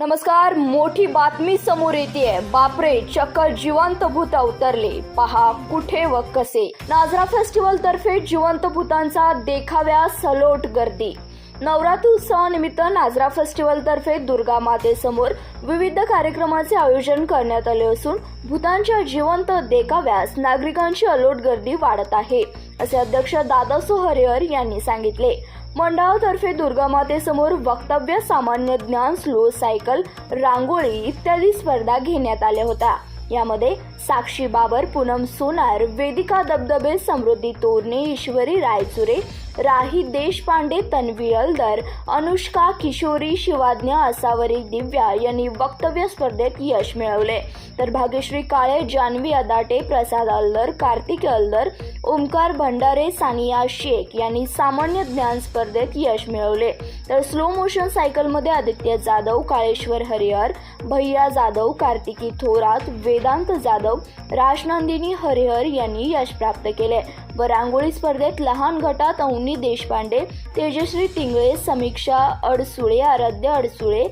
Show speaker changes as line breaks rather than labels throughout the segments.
नमस्कार मोठी बातमी समोर येते बापरे चक्क जिवंत भूत अवतरले पहा कुठे व कसे. नाजरा फेस्टिवल तर्फे जिवंत भूतांचा देखाव्या सलोट गर्दी. नवरात्र उत्सवानिमित्त नाजरा फेस्टिवल तर्फे दुर्गा मातेसमोर विविध कार्यक्रमाचे आयोजन करण्यात आले असून भूतांच्या जिवंत देखाव्यास नागरिकांची अलोट गर्दी वाढत आहे असे अध्यक्ष दादासो हरिहर यांनी सांगितले. मंडळातर्फे दुर्गामातेसमोर वक्तव्य सामान्य ज्ञान स्लो सायकल रांगोळी इत्यादी स्पर्धा घेण्यात आल्या होत्या. यामध्ये साक्षी बाबर पूनम सोनार वेदिका दबदबे समृद्धी तोरणे ईश्वरी रायचुरे राही देशपांडे तन्वी अलदर अनुष्का किशोरी शिवाज्ञा असावरी दिव्या यांनी वक्तव्य स्पर्धेत यश मिळवले. तर भाग्यश्री काळे जानवी अदाटे प्रसाद अलदर कार्तिक अलदर ओमकार भंडारे सानिया शेख यांनी सामान्य ज्ञान स्पर्धेत यश मिळवले. तर स्लो मोशन सायकलमध्ये आदित्य जाधव काळेश्वर हरिहर भैया जाधव कार्तिकी थोरात वेदांत जाधव राजनंदिनी हरिहर यांनी यश प्राप्त केले. व रांगोळी स्पर्धेत लहान गटात अवनी देशपांडे तेजश्री टिंगळे समीक्षा अडसुळे आराध्य अडसुळे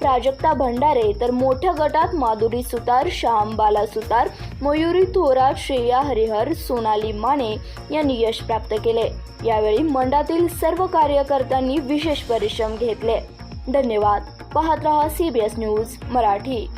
प्राजक्ता भंडारे तर मोठ्या गटात माधुरी सुतार श्याम बाला सुतार मयुरी थोरात श्रेया हरिहर सोनाली माने यांनी यश प्राप्त केले. यावेळी मंडळातील सर्व कार्यकर्त्यांनी विशेष परिश्रम घेतले. धन्यवाद. पाहत रहा सीबीएस न्यूज मराठी.